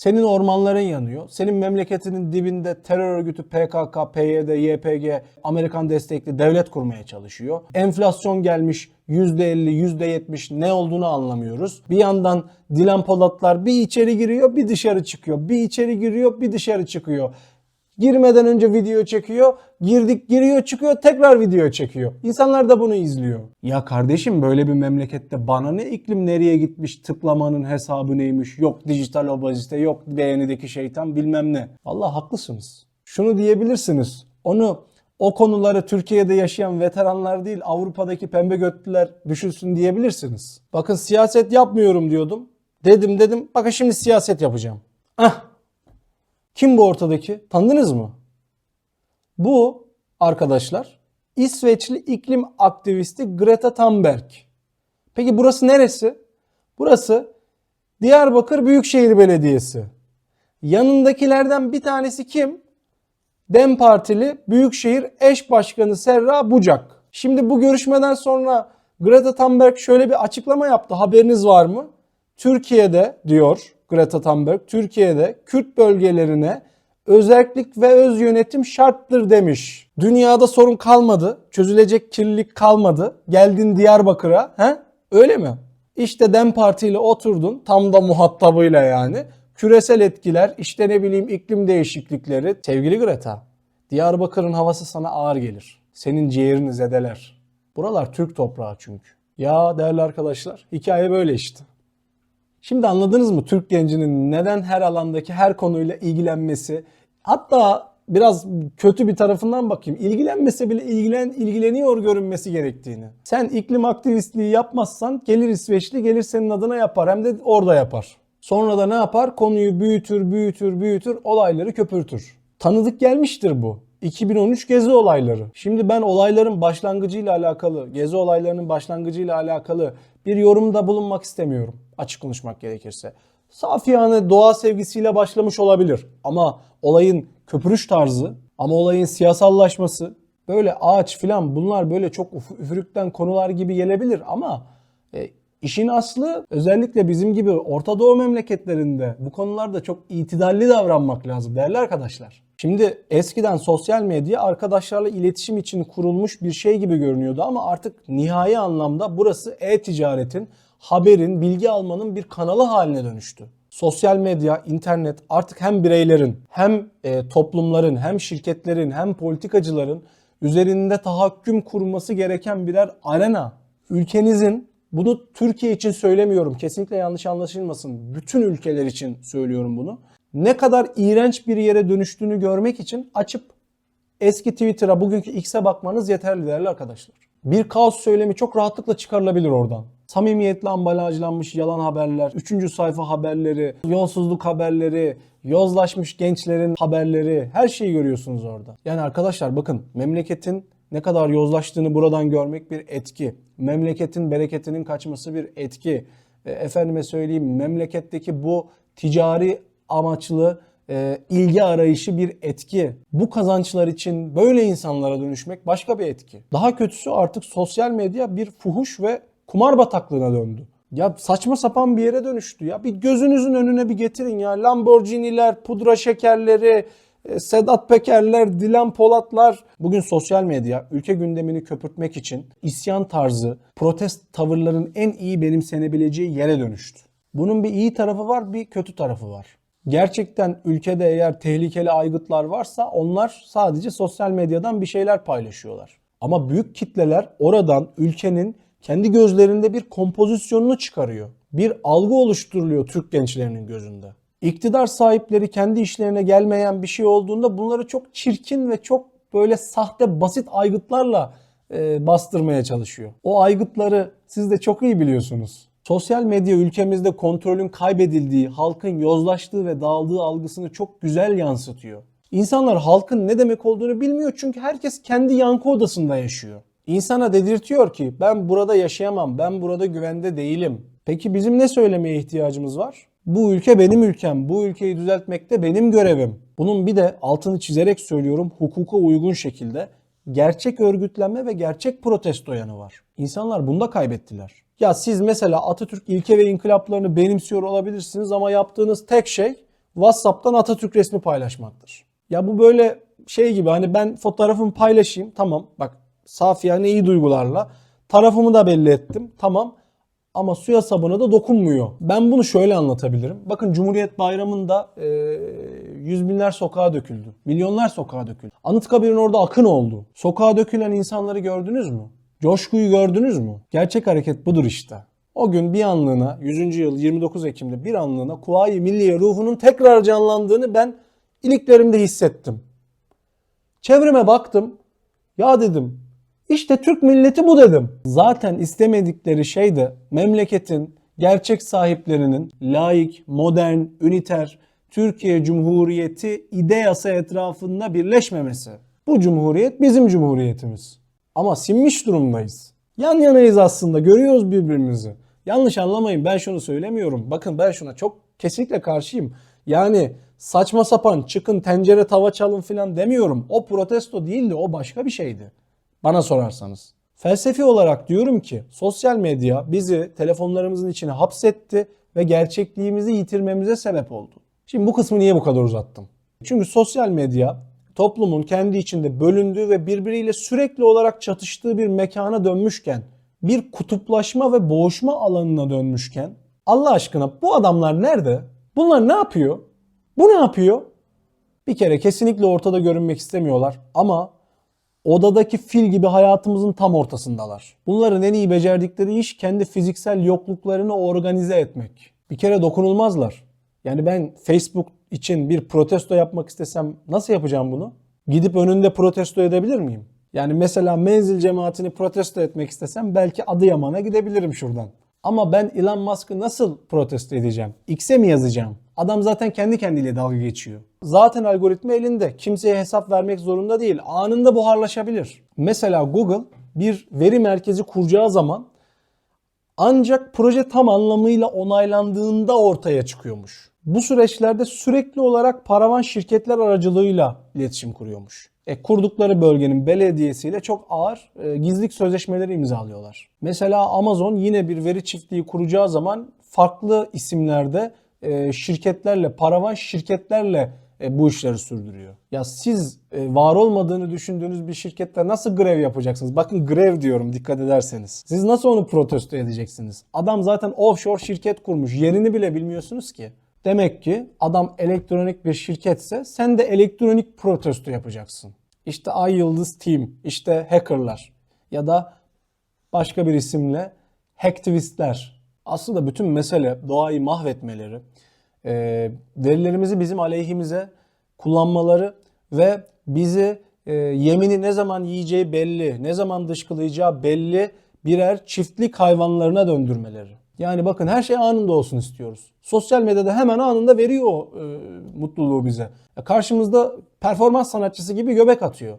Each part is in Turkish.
Senin ormanların yanıyor. Senin memleketinin dibinde terör örgütü PKK, PYD, YPG, Amerikan destekli devlet kurmaya çalışıyor. Enflasyon gelmiş %50, %70 ne olduğunu anlamıyoruz. Bir yandan Dilan Polatlar bir içeri giriyor, bir dışarı çıkıyor. Bir içeri giriyor, bir dışarı çıkıyor. Girmeden önce video çekiyor. Girdik giriyor çıkıyor tekrar video çekiyor. İnsanlar da bunu izliyor. Ya kardeşim böyle bir memlekette bana ne iklim nereye gitmiş tıklamanın hesabı neymiş. Yok dijital obezite yok beğenideki şeytan bilmem ne. Allah haklısınız. Şunu diyebilirsiniz. Onu o konuları Türkiye'de yaşayan veteranlar değil Avrupa'daki pembe götlüler düşünsün diyebilirsiniz. Bakın siyaset yapmıyorum diyordum. Dedim dedim bakın şimdi siyaset yapacağım. Ah kim bu ortadaki? Tanıdınız mı? Bu arkadaşlar İsveçli iklim aktivisti Greta Thunberg. Peki burası neresi? Burası Diyarbakır Büyükşehir Belediyesi. Yanındakilerden bir tanesi kim? DEM Partili Büyükşehir Eş Başkanı Serra Bucak. Şimdi bu görüşmeden sonra Greta Thunberg şöyle bir açıklama yaptı. Haberiniz var mı? Türkiye'de diyor Greta Thunberg, Türkiye'de Kürt bölgelerine özellik ve öz yönetim şarttır demiş. Dünyada sorun kalmadı, çözülecek kirlilik kalmadı. Geldin Diyarbakır'a, he? Öyle mi? İşte DEM Parti ile oturdun, tam da muhatabıyla yani. Küresel etkiler, işte ne bileyim iklim değişiklikleri. Sevgili Greta, Diyarbakır'ın havası sana ağır gelir. Senin ciğerini zedeler. Buralar Türk toprağı çünkü. Ya değerli arkadaşlar, hikaye böyle işte. Şimdi anladınız mı Türk gencinin neden her alandaki her konuyla ilgilenmesi? Hatta biraz kötü bir tarafından bakayım. İlgilenmese bile ilgilen ilgileniyor görünmesi gerektiğini. Sen iklim aktivistliği yapmazsan gelir İsveçli gelir senin adına yapar hem de orada yapar. Sonra da ne yapar? Konuyu büyütür, büyütür, büyütür, olayları köpürtür. Tanıdık gelmiştir bu. 2013 gezi olayları. Şimdi ben olayların başlangıcıyla alakalı, gezi olaylarının başlangıcıyla alakalı bir yorumda bulunmak istemiyorum. Açık konuşmak gerekirse. Safiyane doğa sevgisiyle başlamış olabilir. Ama olayın köpürüş tarzı, ama olayın siyasallaşması, böyle ağaç filan bunlar böyle çok üf- üfürükten konular gibi gelebilir ama e, işin aslı özellikle bizim gibi Orta Doğu memleketlerinde bu konularda çok itidalli davranmak lazım değerli arkadaşlar. Şimdi eskiden sosyal medya arkadaşlarla iletişim için kurulmuş bir şey gibi görünüyordu ama artık nihai anlamda burası e-ticaretin, haberin, bilgi almanın bir kanalı haline dönüştü. Sosyal medya, internet artık hem bireylerin, hem e, toplumların, hem şirketlerin, hem politikacıların üzerinde tahakküm kurması gereken birer arena. Ülkenizin bunu Türkiye için söylemiyorum. Kesinlikle yanlış anlaşılmasın. Bütün ülkeler için söylüyorum bunu. Ne kadar iğrenç bir yere dönüştüğünü görmek için açıp eski Twitter'a, bugünkü X'e bakmanız yeterli değerli arkadaşlar. Bir kaos söylemi çok rahatlıkla çıkarılabilir oradan. Samimiyetle ambalajlanmış yalan haberler, 3. sayfa haberleri, yolsuzluk haberleri, yozlaşmış gençlerin haberleri, her şeyi görüyorsunuz orada. Yani arkadaşlar bakın memleketin ne kadar yozlaştığını buradan görmek bir etki. Memleketin bereketinin kaçması bir etki. E, efendime söyleyeyim memleketteki bu ticari amaçlı e, ilgi arayışı bir etki. Bu kazançlar için böyle insanlara dönüşmek başka bir etki. Daha kötüsü artık sosyal medya bir fuhuş ve kumar bataklığına döndü. Ya saçma sapan bir yere dönüştü ya. Bir gözünüzün önüne bir getirin ya. Lamborghini'ler, pudra şekerleri, e, Sedat Pekerler, Dilan Polatlar. Bugün sosyal medya ülke gündemini köpürtmek için isyan tarzı, protest tavırların en iyi benimsenebileceği yere dönüştü. Bunun bir iyi tarafı var, bir kötü tarafı var. Gerçekten ülkede eğer tehlikeli aygıtlar varsa onlar sadece sosyal medyadan bir şeyler paylaşıyorlar. Ama büyük kitleler oradan ülkenin kendi gözlerinde bir kompozisyonunu çıkarıyor. Bir algı oluşturuluyor Türk gençlerinin gözünde. İktidar sahipleri kendi işlerine gelmeyen bir şey olduğunda bunları çok çirkin ve çok böyle sahte basit aygıtlarla e, bastırmaya çalışıyor. O aygıtları siz de çok iyi biliyorsunuz. Sosyal medya ülkemizde kontrolün kaybedildiği, halkın yozlaştığı ve dağıldığı algısını çok güzel yansıtıyor. İnsanlar halkın ne demek olduğunu bilmiyor çünkü herkes kendi yankı odasında yaşıyor. İnsana dedirtiyor ki ben burada yaşayamam, ben burada güvende değilim. Peki bizim ne söylemeye ihtiyacımız var? Bu ülke benim ülkem, bu ülkeyi düzeltmekte benim görevim. Bunun bir de altını çizerek söylüyorum hukuka uygun şekilde gerçek örgütlenme ve gerçek protesto yanı var. İnsanlar bunda kaybettiler. Ya siz mesela Atatürk ilke ve inkılaplarını benimsiyor olabilirsiniz ama yaptığınız tek şey WhatsApp'tan Atatürk resmi paylaşmaktır. Ya bu böyle şey gibi hani ben fotoğrafımı paylaşayım tamam bak saf yani iyi duygularla tarafımı da belli ettim tamam ama suya sabuna da dokunmuyor. Ben bunu şöyle anlatabilirim. Bakın Cumhuriyet Bayramı'nda e, yüz binler sokağa döküldü. Milyonlar sokağa döküldü. Anıtkabir'in orada akın oldu. Sokağa dökülen insanları gördünüz mü? Coşkuyu gördünüz mü? Gerçek hareket budur işte. O gün bir anlığına 100. yıl 29 Ekim'de bir anlığına Kuvayi Milliye ruhunun tekrar canlandığını ben iliklerimde hissettim. Çevreme baktım. Ya dedim işte Türk milleti bu dedim. Zaten istemedikleri şey de memleketin gerçek sahiplerinin laik, modern, üniter Türkiye Cumhuriyeti ideyası etrafında birleşmemesi. Bu cumhuriyet bizim cumhuriyetimiz. Ama sinmiş durumdayız. Yan yanayız aslında görüyoruz birbirimizi. Yanlış anlamayın ben şunu söylemiyorum. Bakın ben şuna çok kesinlikle karşıyım. Yani saçma sapan çıkın tencere tava çalın filan demiyorum. O protesto değildi o başka bir şeydi. Bana sorarsanız. Felsefi olarak diyorum ki sosyal medya bizi telefonlarımızın içine hapsetti ve gerçekliğimizi yitirmemize sebep oldu. Şimdi bu kısmı niye bu kadar uzattım? Çünkü sosyal medya toplumun kendi içinde bölündüğü ve birbiriyle sürekli olarak çatıştığı bir mekana dönmüşken, bir kutuplaşma ve boğuşma alanına dönmüşken Allah aşkına bu adamlar nerede? Bunlar ne yapıyor? Bu ne yapıyor? Bir kere kesinlikle ortada görünmek istemiyorlar ama odadaki fil gibi hayatımızın tam ortasındalar. Bunların en iyi becerdikleri iş kendi fiziksel yokluklarını organize etmek. Bir kere dokunulmazlar. Yani ben Facebook için bir protesto yapmak istesem nasıl yapacağım bunu? Gidip önünde protesto edebilir miyim? Yani mesela menzil cemaatini protesto etmek istesem belki Adıyaman'a gidebilirim şuradan. Ama ben Elon Musk'ı nasıl protesto edeceğim? X'e mi yazacağım? Adam zaten kendi kendiyle dalga geçiyor. Zaten algoritma elinde. Kimseye hesap vermek zorunda değil. Anında buharlaşabilir. Mesela Google bir veri merkezi kuracağı zaman ancak proje tam anlamıyla onaylandığında ortaya çıkıyormuş. Bu süreçlerde sürekli olarak paravan şirketler aracılığıyla iletişim kuruyormuş. E, kurdukları bölgenin belediyesiyle çok ağır e, gizlilik sözleşmeleri imzalıyorlar. Mesela Amazon yine bir veri çiftliği kuracağı zaman farklı isimlerde e, şirketlerle, paravan şirketlerle e, bu işleri sürdürüyor. Ya siz e, var olmadığını düşündüğünüz bir şirkette nasıl grev yapacaksınız? Bakın grev diyorum dikkat ederseniz. Siz nasıl onu protesto edeceksiniz? Adam zaten offshore şirket kurmuş. Yerini bile bilmiyorsunuz ki. Demek ki adam elektronik bir şirketse sen de elektronik protesto yapacaksın. İşte Ay Yıldız Team, işte hackerlar ya da başka bir isimle hacktivistler. Aslında bütün mesele doğayı mahvetmeleri, e, verilerimizi bizim aleyhimize kullanmaları ve bizi e, yemini ne zaman yiyeceği belli, ne zaman dışkılayacağı belli birer çiftlik hayvanlarına döndürmeleri. Yani bakın her şey anında olsun istiyoruz. Sosyal medyada hemen anında veriyor e, mutluluğu bize. Ya karşımızda performans sanatçısı gibi göbek atıyor.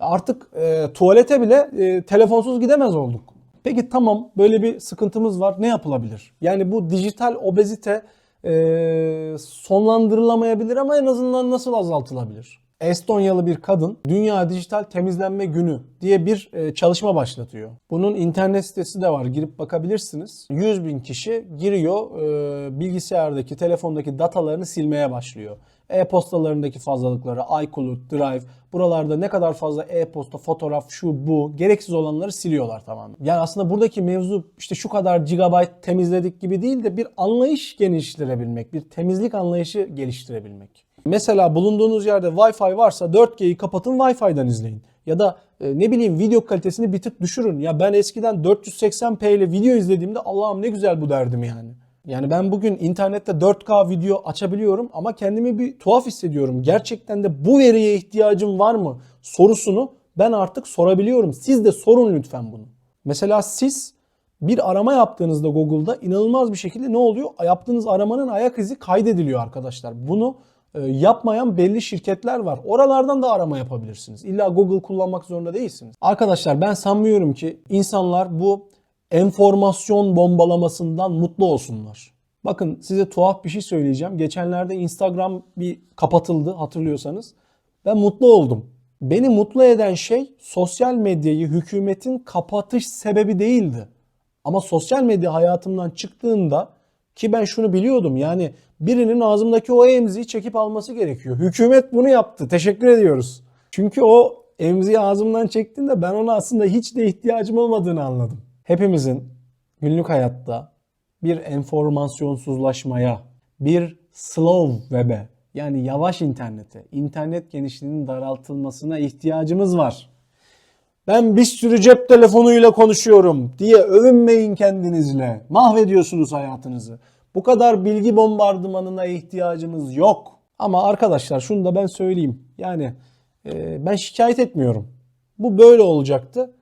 Artık e, tuvalete bile e, telefonsuz gidemez olduk. Peki tamam böyle bir sıkıntımız var. Ne yapılabilir? Yani bu dijital obezite e, sonlandırılamayabilir ama en azından nasıl azaltılabilir? Estonyalı bir kadın Dünya Dijital Temizlenme Günü diye bir e, çalışma başlatıyor. Bunun internet sitesi de var girip bakabilirsiniz. 100 bin kişi giriyor e, bilgisayardaki, telefondaki datalarını silmeye başlıyor. E-postalarındaki fazlalıkları, iCloud, Drive, buralarda ne kadar fazla e-posta, fotoğraf, şu bu, gereksiz olanları siliyorlar tamamen. Yani aslında buradaki mevzu işte şu kadar gigabyte temizledik gibi değil de bir anlayış geliştirebilmek, bir temizlik anlayışı geliştirebilmek. Mesela bulunduğunuz yerde Wi-Fi varsa 4G'yi kapatın Wi-Fi'den izleyin. Ya da e, ne bileyim video kalitesini bir tık düşürün. Ya ben eskiden 480p ile video izlediğimde Allah'ım ne güzel bu derdim yani. Yani ben bugün internette 4K video açabiliyorum ama kendimi bir tuhaf hissediyorum. Gerçekten de bu veriye ihtiyacım var mı sorusunu ben artık sorabiliyorum. Siz de sorun lütfen bunu. Mesela siz bir arama yaptığınızda Google'da inanılmaz bir şekilde ne oluyor? Yaptığınız aramanın ayak izi kaydediliyor arkadaşlar. Bunu yapmayan belli şirketler var. Oralardan da arama yapabilirsiniz. İlla Google kullanmak zorunda değilsiniz. Arkadaşlar ben sanmıyorum ki insanlar bu enformasyon bombalamasından mutlu olsunlar. Bakın size tuhaf bir şey söyleyeceğim. Geçenlerde Instagram bir kapatıldı hatırlıyorsanız. Ben mutlu oldum. Beni mutlu eden şey sosyal medyayı hükümetin kapatış sebebi değildi. Ama sosyal medya hayatımdan çıktığında Ki ben şunu biliyordum yani birinin ağzımdaki o emziği çekip alması gerekiyor. Hükümet bunu yaptı. Teşekkür ediyoruz. Çünkü o emziği ağzımdan çektiğinde ben ona aslında hiç de ihtiyacım olmadığını anladım. Hepimizin günlük hayatta bir enformasyonsuzlaşmaya, bir slow web'e yani yavaş internete, internet genişliğinin daraltılmasına ihtiyacımız var. Ben bir sürü cep telefonuyla konuşuyorum diye övünmeyin kendinizle. Mahvediyorsunuz hayatınızı. Bu kadar bilgi bombardımanına ihtiyacımız yok. Ama arkadaşlar şunu da ben söyleyeyim. Yani e, ben şikayet etmiyorum. Bu böyle olacaktı.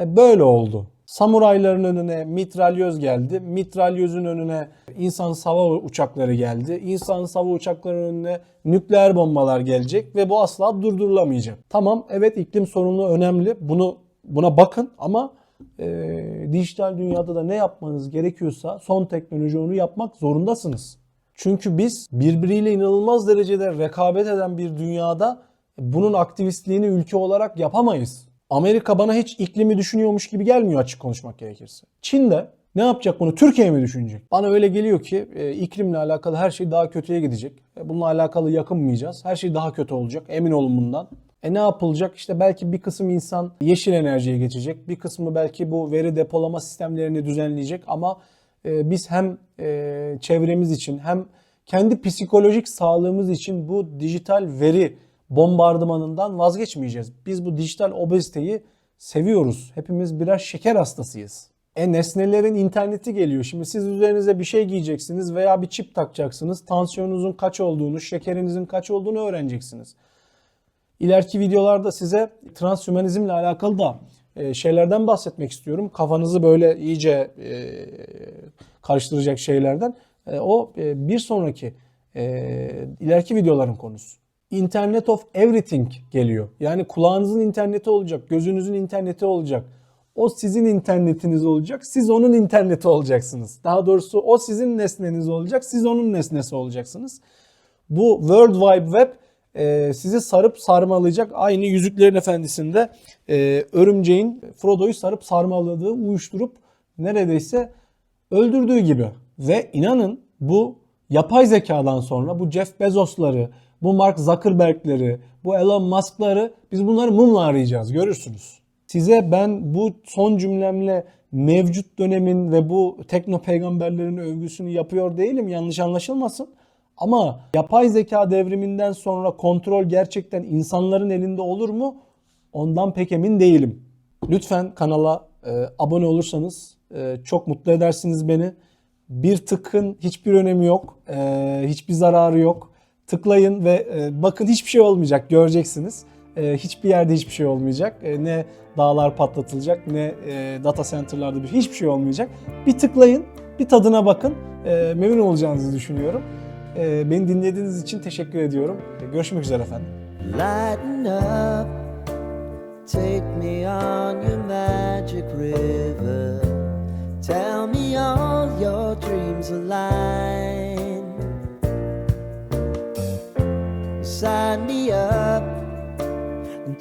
E, böyle oldu. Samurayların önüne mitralyöz geldi. Mitralyözün önüne insan hava uçakları geldi. İnsan hava uçaklarının önüne nükleer bombalar gelecek ve bu asla durdurulamayacak. Tamam evet iklim sorunu önemli. Bunu buna bakın ama e, dijital dünyada da ne yapmanız gerekiyorsa son teknoloji onu yapmak zorundasınız. Çünkü biz birbiriyle inanılmaz derecede rekabet eden bir dünyada bunun aktivistliğini ülke olarak yapamayız. Amerika bana hiç iklimi düşünüyormuş gibi gelmiyor açık konuşmak gerekirse. Çin de ne yapacak bunu? Türkiye mi düşünecek? Bana öyle geliyor ki e, iklimle alakalı her şey daha kötüye gidecek. E, bununla alakalı yakınmayacağız. Her şey daha kötü olacak. Emin olun bundan. E ne yapılacak? İşte belki bir kısım insan yeşil enerjiye geçecek. Bir kısmı belki bu veri depolama sistemlerini düzenleyecek. Ama e, biz hem e, çevremiz için hem kendi psikolojik sağlığımız için bu dijital veri bombardımanından vazgeçmeyeceğiz. Biz bu dijital obeziteyi seviyoruz. Hepimiz birer şeker hastasıyız. E nesnelerin interneti geliyor. Şimdi siz üzerinize bir şey giyeceksiniz veya bir çip takacaksınız. Tansiyonunuzun kaç olduğunu, şekerinizin kaç olduğunu öğreneceksiniz. İleriki videolarda size transhümanizmle alakalı da e, şeylerden bahsetmek istiyorum. Kafanızı böyle iyice e, karıştıracak şeylerden. E, o bir sonraki ileriki videoların konusu. Internet of Everything geliyor. Yani kulağınızın interneti olacak, gözünüzün interneti olacak. O sizin internetiniz olacak, siz onun interneti olacaksınız. Daha doğrusu o sizin nesneniz olacak, siz onun nesnesi olacaksınız. Bu World Wide Web e, sizi sarıp sarmalayacak. Aynı Yüzüklerin Efendisi'nde e, örümceğin Frodo'yu sarıp sarmaladığı, uyuşturup neredeyse öldürdüğü gibi. Ve inanın bu yapay zekadan sonra bu Jeff Bezos'ları, bu Mark Zuckerberg'leri, bu Elon Musk'ları biz bunları mumla arayacağız görürsünüz. Size ben bu son cümlemle mevcut dönemin ve bu tekno peygamberlerin övgüsünü yapıyor değilim yanlış anlaşılmasın. Ama yapay zeka devriminden sonra kontrol gerçekten insanların elinde olur mu? Ondan pek emin değilim. Lütfen kanala e, abone olursanız e, çok mutlu edersiniz beni. Bir tıkın hiçbir önemi yok. E, hiçbir zararı yok. Tıklayın ve e, bakın hiçbir şey olmayacak göreceksiniz. E, hiçbir yerde hiçbir şey olmayacak. E, ne dağlar patlatılacak ne e, data center'larda bir hiçbir şey olmayacak. Bir tıklayın, bir tadına bakın. E, memnun olacağınızı düşünüyorum. E, beni dinlediğiniz için teşekkür ediyorum. E, görüşmek üzere efendim. Lighten up, take me on your